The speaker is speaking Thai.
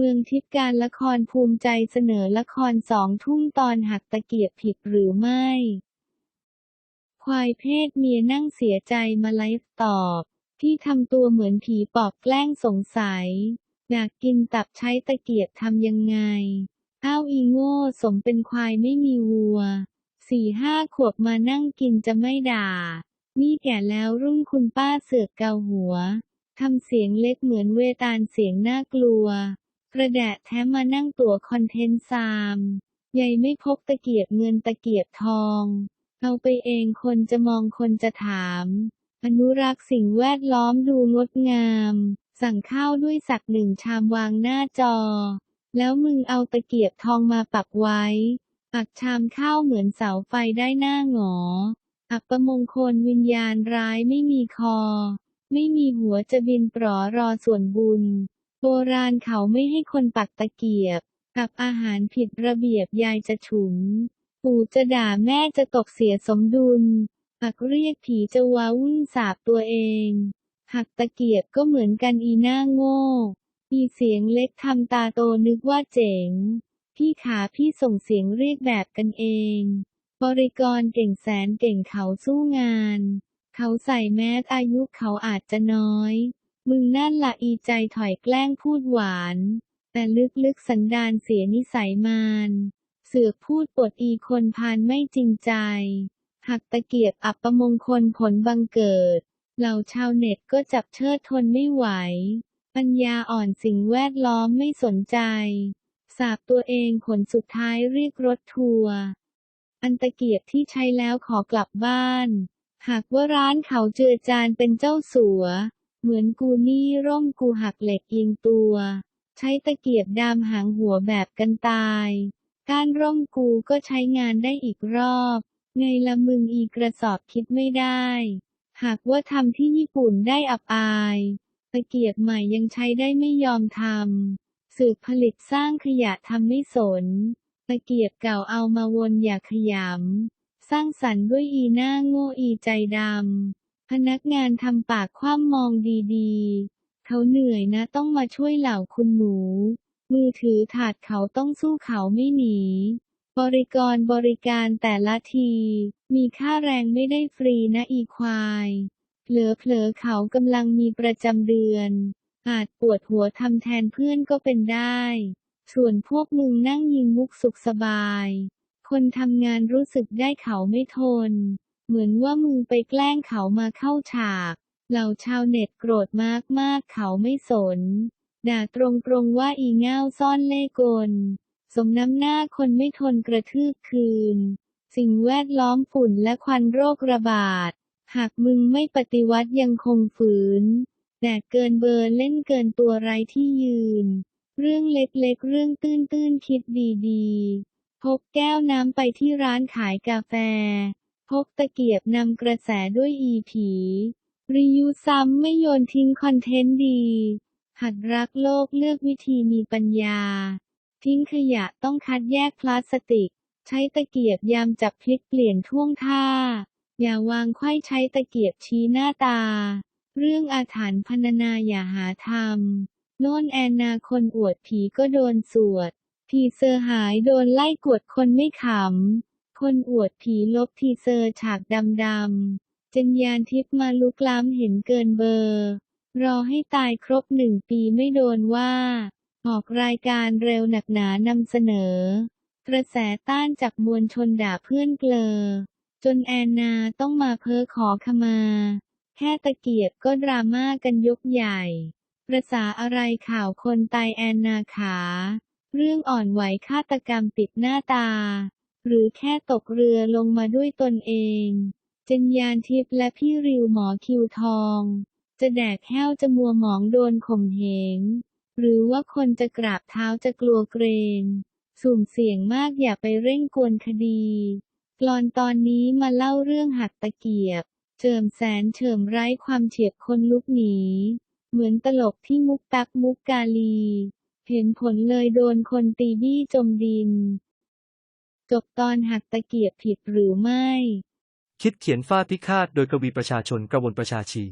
เมืองทิพย์การละครภูมิใจเสนอละครสองทุ่มตอนหักตะเกียบผิดหรือไม่ ควายเพศเมียนั่งเสียใจมาไลฟ์ตอบ ที่ทำตัวเหมือนผีปอบแกล้งสงสัยอยากกินตับใช้ตะเกียบทำยังไงอ้าวอีโง่สมเป็นควายไม่มีวัว สี่ห้าขวบมานั่งกินจะไม่ด่า นี่แก่แล้วรุ่นคุณป้าเสือกเกาหัว ทำเสียงเล็กเหมือนเวตาลเสียงน่ากลัว กระแดะแท้มานั่งตั๋วคอนเทนต์ซามใหญ่ไม่พกตะเกียบเงินตะเกียบทอง เอาไปเองคนจะมองคนจะถาม อนุรักษ์สิ่งแวดล้อมดูงดงาม สั่งข้าวด้วยสักหนึ่งชามวางหน้าจอ แล้วมึงเอาตะเกียบทองมาปักไว้ ปักชามข้าวเหมือนเสาไฟได้หน้าหงอ อับประมงคลวิญญาณร้ายไม่มีคอ ไม่มีหัวจะบินปลอรอส่วนบุญ โบราณเขาไม่ให้คนปักตะเกียบ กับอาหารผิดระเบียบยายจะฉุนปู่จะด่าแม่จะตกเสียสมดุล ปักเรียกผีจะว้าวุ่นสาบตัวเองหักตะเกียบก็เหมือนกันอีหน้าโง่อีเสียงเล็กทำตาโตนึกว่าเจ๋ง พี่ขาพี่ส่งเสียงเรียกแบบกันเอง บริกรเก่งแสนเก่งเขาสู้งาน เขาใส่แมสอายุเขาอาจจะน้อย มึงนั่นละอีใจถอยแกล้งพูดหวาน แต่ลึกๆสันดานเสียนิสัยมานเสือกพูดปดอีคนพานไม่จริงใจ หักตะเกียบอับประมงคลผลบังเกิด เหล่าชาวเน็ตก็จับเชิดทนไม่ไหว ปัญญาอ่อนสิ่งแวดล้อมไม่สนใจ สาบตัวเองผลสุดท้ายเรียกรถทัวร์ อันตะเกียบที่ใช้แล้วขอกลับบ้าน หากว่าร้านเขาเจือจานเป็นเจ้าสัว เหมือนกูนี่ร่มกูหักเหล็กเอียงตัว ใช้ตะเกียบดามหางหัวแบบกันตายการร่มกูก็ใช้งานได้อีกรอบไงละมึงอีกระสอบคิดไม่ได้ หากว่าทำที่ญี่ปุ่นได้อับอาย ตะเกียบใหม่ยังใช้ได้ไม่ยอมทำสืบผลิตสร้างขยะทำไม่สน ตะเกียบเก่าเอามาวนอย่าขยำสร้างสรรค์ด้วยอีหน้าโง่อีใจดำ พนักงานทำปากคว่ำมองดีๆ เขาเหนื่อยนะต้องมาช่วยเหล่าคุณหมู มือถือถาดเขาต้องสู้เขาไม่หนี บริกรบริการแต่ละที มีค่าแรงไม่ได้ฟรีนะอีควายเผลอๆเขากำลังมีประจำเดือน อาจปวดหัวทำแทนเพื่อนก็เป็นได้ ส่วนพวกมึงนั่งยิงมุกสุขสบาย คนทำงานรู้สึกได้เขาไม่ทน เหมือนว่ามึงไปแกล้งเขามาเข้าฉาก เหล่าชาวเน็ตโกรธมากมากๆเขาไม่สน ด่าตรงๆว่าอีเง่าซ่อนเล่กล สมน้ำหน้าคนไม่ทนกระทืบคืน สิ่งแวดล้อมฝุ่นและควันโรคระบาด หากมึงไม่ปฏิวัติยังคงฝืนแต่เกินเบอร์เล่นเกินตัวไรที่ยืน เรื่องเล็กๆ เรื่องตื้นๆ คิดดีๆ พกแก้วน้ำไปที่ร้านขายกาแฟ พกตะเกียบนำกระแสด้วยอีผีรียูซ้ำไม่โยนทิ้งคอนเทนต์ดี หัดรักโลกเลือกวิธีมีปัญญา ทิ้งขยะต้องคัดแยกพลาสติก ใช้ตะเกียบยามจับพลิกเปลี่ยนท่วงท่า อย่าวางไข้ใช้ตะเกียบชี้หน้าตา เรื่องอาถรรพ์พรรณนาอย่าหาทำโน่นแอนนาคนอวดผีก็โดนสวดทีเซอร์หายโดนไล่กวดคนไม่ขำ คนอวดผีลบทีเซอร์ฉากดำๆเจนยานทิพย์มาลุกล้ำเห็นเกินเบอร์ รอให้ตายครบหนึ่งปีไม่โดนว่า ออกรายการเร็วหนักหนานำเสนอ กระแสต้านจากมวลชนด่าเพื่อนเกลอ จนแอนนาต้องมาเพ้อขอขมา แค่ตะเกียบก็ดราม่ากันยกใหญ่ประสาอะไรข่าวคนตายแอนนาขา เรื่องอ่อนไหวฆาตกรรมปิดหน้าตา หรือแค่ตกเรือลงมาด้วยตนเอง เจนยานทิพย์และพี่ริวหมอคิวทอง จะแดกแห้วจะมัวหมองโดนข่มเหง หรือว่าคนจะกราบเท้าจะกลัวเกรงสุ่มเสี่ยงมากอย่าไปเร่งกวนคดีกลอนตอนนี้มาเล่าเรื่องหักตะเกียบเฉิมแสนเฉิมไร้ความเฉียบคนลุกหนี เหมือนตลกที่มุกตักมุกกาลี เห็นผลเลยโดนคนตีบี้จมดิน จบตอนหักตะเกียบผิดหรือไม่ คิดเขียนฟาดพิฆาตโดยกวีประชาชนกระวนประชาชี